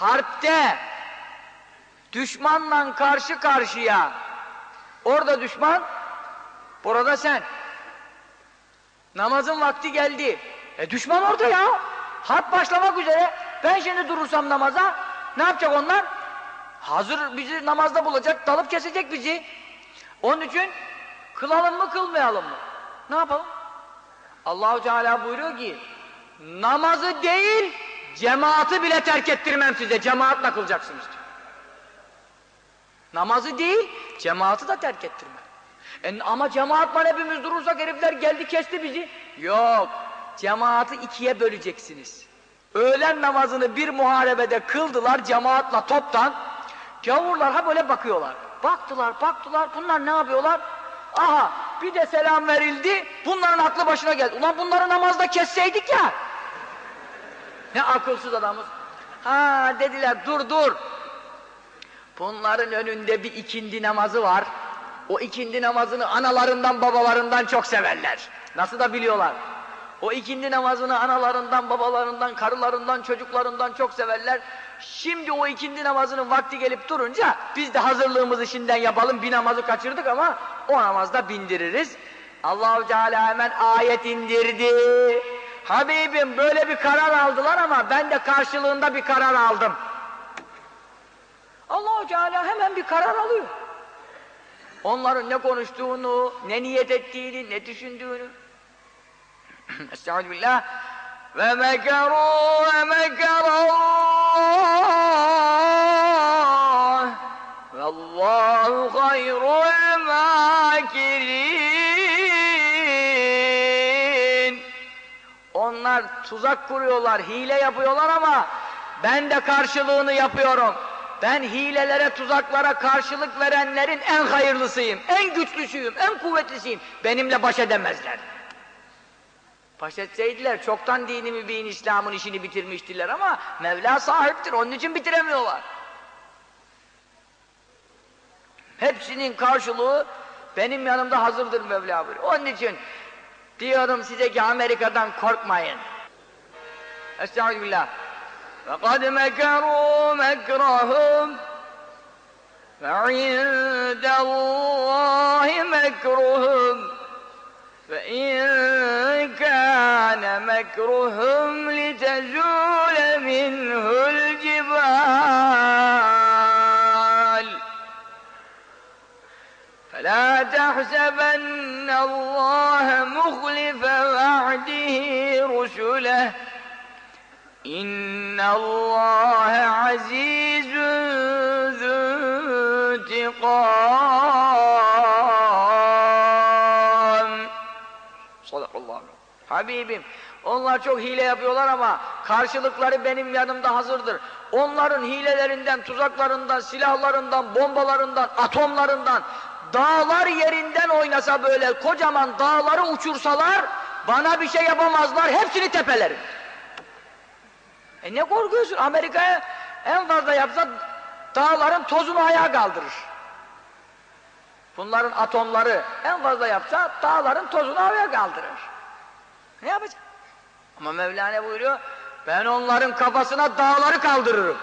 harpte düşmanla karşı karşıya. Orada düşman burada sen. Namazın vakti geldi. E düşman orada ya. Harp başlamak üzere. Ben şimdi durursam namaza ne yapacak onlar? Hazır bizi namazda bulacak dalıp kesecek bizi. Onun için kılalım mı kılmayalım mı? Ne yapalım? Allahu Teala buyuruyor ki namazı değil cemaati bile terk ettirmem size cemaatle kılacaksınız diyor. Namazı değil cemaati de terk ettirmem. E, ama cemaatman hepimiz durursak herifler geldi kesti bizi. Yok cemaati ikiye böleceksiniz. Öğlen namazını bir muharebede kıldılar cemaatla toptan. Gavurlar ha böyle bakıyorlar. Baktılar baktılar bunlar ne yapıyorlar? Aha bir de selam verildi bunların aklı başına geldi. Ulan bunları namazda kesseydik ya. Ne akılsız adamız. Ha dediler dur dur. Bunların önünde bir ikindi namazı var. O ikindi namazını analarından babalarından çok severler. Nasıl da biliyorlar. O ikindi namazını analarından, babalarından, karılarından, çocuklarından çok severler. Şimdi o ikindi namazının vakti gelip durunca biz de hazırlığımızı şimdiden yapalım. Bir namazı kaçırdık ama o namazda bindiririz. Allahu Teala hemen ayet indirdi. Habibim böyle bir karar aldılar ama ben de karşılığında bir karar aldım. Allahu Teala hemen bir karar alıyor. Onların ne konuştuğunu, ne niyet ettiğini, ne düşündüğünü. Estağfirullah. Ve mekeru ve mekerallah. Vallahu hayrul Onlar tuzak kuruyorlar, hile yapıyorlar ama ben de karşılığını yapıyorum. Ben hilelere, tuzaklara karşılık verenlerin en hayırlısıyım, en güçlüsüyüm, en kuvvetlisiyim. Benimle baş edemezler. Baş etseydiler çoktan dini mübin İslam'ın işini bitirmiştiler ama Mevla sahiptir, onun için bitiremiyorlar. Hepsinin karşılığı benim yanımda hazırdır Mevla buyuruyor. Onun için diyorum size ki Amerika'dan korkmayın. Estağfirullah. فَقَدْ مَكَرُوا مَكْرَهُمْ فَعِنْدَ اللّٰهِ مَكْرُهُمْ فَاِنْ كَانَ مَكْرُهُمْ لِتَزُولَ مِنْهُ فَلَا تَحْسَبَنَّ اللّٰهَ مُخْلِفَ وَعْدِهِ رُسُلَهُ İnna Allah azizun zuntiqam. Sadakallahu Habibim, onlar çok hile yapıyorlar ama karşılıkları benim yanımda hazırdır. Onların hilelerinden, tuzaklarından, silahlarından, bombalarından, atomlarından, dağlar yerinden oynasa böyle kocaman dağları uçursalar, bana bir şey yapamazlar, hepsini tepelerim. E ne korkuyorsun? Amerika'ya en fazla yapsa dağların tozunu ayağa kaldırır. Bunların atomları en fazla yapsa dağların tozunu ayağa kaldırır. Ne yapacak? Ama Mevlana buyuruyor, ben onların kafasına dağları kaldırırım.